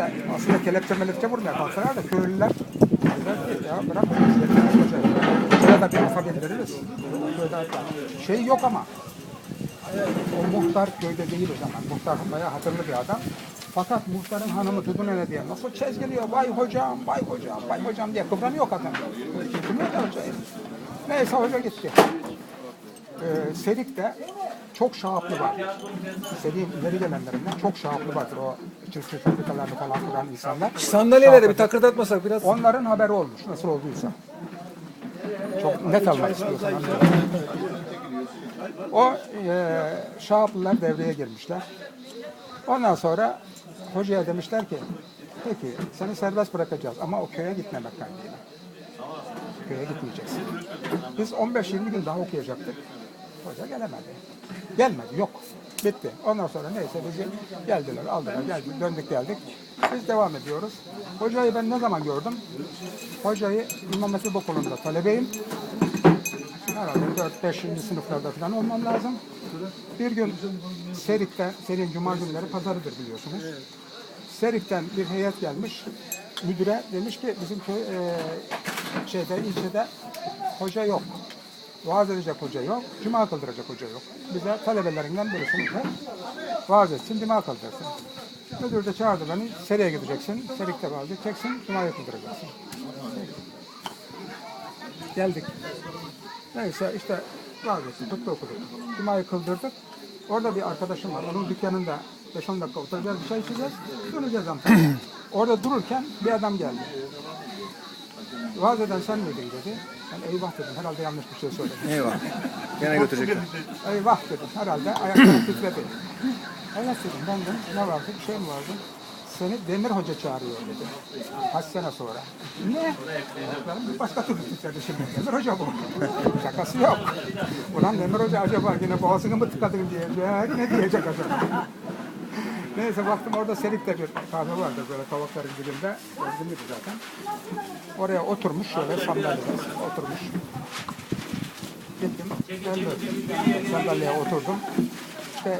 Neyse aslında kelepçe melepçe vurmaya kalksalar da köylüler dediler ki ya bırak. Şuraya da bir. Köyde hatta şey yok ama o muhtar köyde değil o zaman. Muhtar bayağı hatırlı bir adam. Fakat muhtarın hanımı Dudu Nene diye nasıl çezgiliyor vay hocam, vay hocam, vay hocam diye kıvranıyor kadın. Da hocayı. Neyse hoca gitti. Ee, Serik'te çok şahaplı var. Serik'in ileri gelenlerinden çok şahaplı vardır o çiftçi fabrikalarını falan kuran insanlar. Sandalyeleri bir takırdatmasak biraz. Onların haberi olmuş nasıl olduysa. Çok net almak istiyorsan. O e, Şahaplılar devreye girmişler. Ondan sonra hocaya demişler ki peki seni serbest bırakacağız ama o köye gitmemek kaydıyla. Köye gitmeyeceksin. Biz 15-20 gün daha okuyacaktık. Hoca gelemedi. Gelmedi, yok. Bitti. Ondan sonra neyse bizi geldiler, aldılar, geldik, döndük geldik. Biz devam ediyoruz. Hocayı ben ne zaman gördüm? Hocayı İmam Hatip Okulu'nda talebeyim. Herhalde 4-5. sınıflarda falan olmam lazım. Bir gün Serik'ten, Serik'in cuma günleri pazarıdır biliyorsunuz. Serik'ten bir heyet gelmiş. Müdüre demiş ki bizim köy, e, şeyde, ilçede hoca yok. Vaaz edecek hoca yok. Cuma kıldıracak hoca yok. Bize talebelerinden birisini de vaaz etsin, cuma kıldırsın. Müdür de çağırdı beni. Seri'ye gideceksin. Serik'te vaaz edeceksin. Cuma'yı kıldıracaksın. Geldik. Neyse işte vaaz etsin. Tuttu okuduk. Cuma'yı kıldırdık. Orada bir arkadaşım var. Onun dükkanında 5-10 dakika oturacağız, bir çay içeceğiz. Döneceğiz. Orada dururken bir adam geldi. Vaaz eden sen miydin dedi. Ben eyvah dedim. Herhalde yanlış bir şey söyledim. Eyvah. Gene götürecekler. Eyvah dedim. Herhalde ayaklarım titredi. Evet dedim. Ben dedim. Ne vardı? Bir şey mi vardı? Seni Demir Hoca çağırıyor dedi. Kaç sene sonra. Ne? Ayaklarım bir başka türlü titredi şimdi. Demir Hoca bu. Şakası yok. Ulan Demir Hoca acaba yine boğazını mı tıkadın diyecek. Ne diyecek acaba? Neyse baktım orada Serik'te bir kahve vardı böyle tavukların dibinde. Özgünlüydü zaten. Oraya oturmuş şöyle sandalyede oturmuş. Gittim, ben de sandalyeye oturdum. İşte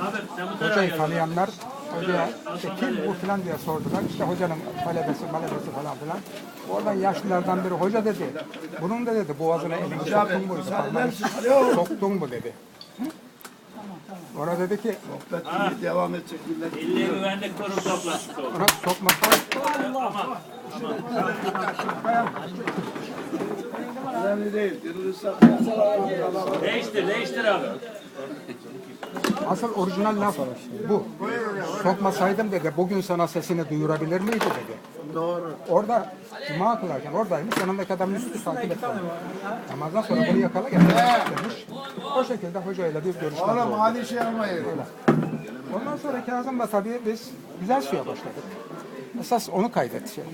hocayı tanıyanlar hocaya işte kim bu filan diye sordular. İşte hocanın talebesi, malebesi falan filan. Oradan yaşlılardan biri hoca dedi. Bunun da dedi boğazına elini soktun mu? Soktun mu dedi. Ona dedi ki devam edecek millet. Milli Güvenlik Kurumu toplantısı oldu. ona sokmak Önemli değil. Kırılırsa Değiştir, değiştir abi. Asıl orijinal laf bu. Sokmasaydım dedi, bugün sana sesini duyurabilir miydi dedi. Doğru. Orada cuma kılarken oradaymış, yanındaki adam üstü takip etti. Namazdan sonra bunu yakala getir demiş. O şekilde hocayla bir görüşme Oğlum oldu. hadi şey yapmayın. Ondan sonra Kazım'la tabii biz güzel suya başladık. Esas onu kaydetti şey.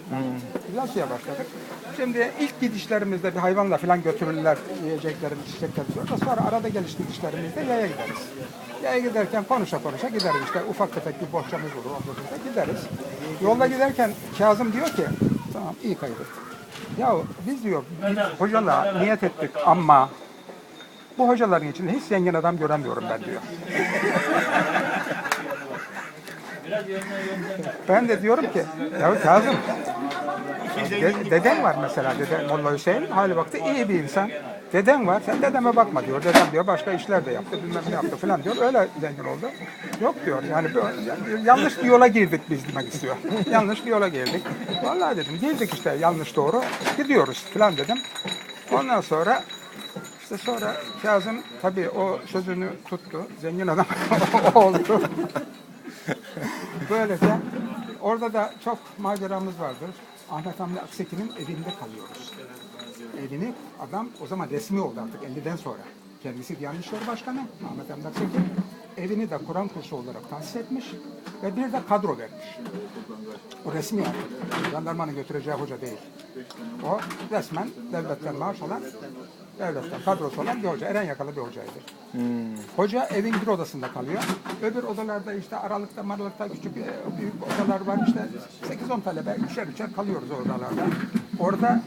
Güzel suya başladık. Şimdi ilk gidişlerimizde bir hayvanla falan götürürler yiyeceklerimiz, içeceklerimiz. Orada sonra arada geliş gidişlerimizde yaya gideriz. Yaya giderken konuşa konuşa gideriz. İşte ufak tefek bir bohçamız olur. Orada gideriz. Yolda giderken Kazım diyor ki, tamam iyi kaydettik. Ya biz diyor, biz hocalar niyet ettik ama bu hocaların içinde hiç zengin adam göremiyorum ben diyor. Ben de diyorum ki, ya Kazım, de- deden var mesela, dede Molla Hüseyin, hali vakti iyi bir insan. Deden var, sen dedeme bakma diyor. Dedem diyor başka işler de yaptı, bilmem ne yaptı falan diyor. Öyle zengin oldu. Yok diyor, yani yanlış bir yola girdik biz demek istiyor. yanlış bir yola girdik. Vallahi dedim, girdik işte yanlış doğru, gidiyoruz falan dedim. Ondan sonra işte sonra Kazım tabii o sözünü tuttu. Zengin adam oldu. Böylece orada da çok maceramız vardır. Ahmet Hamdi Akseki'nin evinde kalıyoruz. Evini adam o zaman resmi oldu artık 50'den sonra. Kendisi Diyanet İşleri Başkanı Ahmet Hamdi Akseki. Evini de Kur'an kursu olarak tahsis etmiş ve bir de kadro vermiş. O resmi artık. Jandarmanın götüreceği hoca değil. O resmen devletten maaş alan, devletten kadrosu olan bir hoca. Eren yakalı bir hocaydı. Hoca evin bir odasında kalıyor. Öbür odalarda işte aralıkta maralıkta küçük e, büyük odalar var. İşte 8-10 talebe üçer üçer kalıyoruz o odalarda. Orada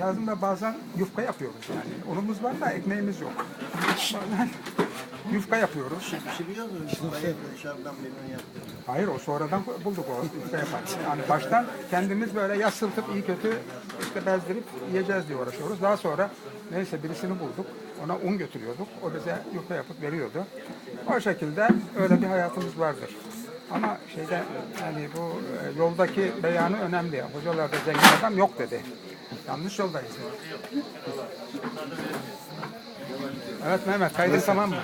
Kazım'da bazen yufka yapıyoruz yani. Unumuz var da ekmeğimiz yok. Yufka yapıyoruz. Pişiriyor mu? Dışarıdan memnun yaptı. Hayır o sonradan bulduk o yufka yapan. Yani baştan kendimiz böyle yasıltıp iyi kötü işte bezdirip yiyeceğiz diye uğraşıyoruz. Daha sonra neyse birisini bulduk. Ona un götürüyorduk. O bize yufka yapıp veriyordu. O şekilde öyle bir hayatımız vardır. Ama şeyde yani bu e, yoldaki beyanı önemli. Hocalarda zengin adam yok dedi. Yanlış yoldayız. Evet Mehmet kaydın tamam mı?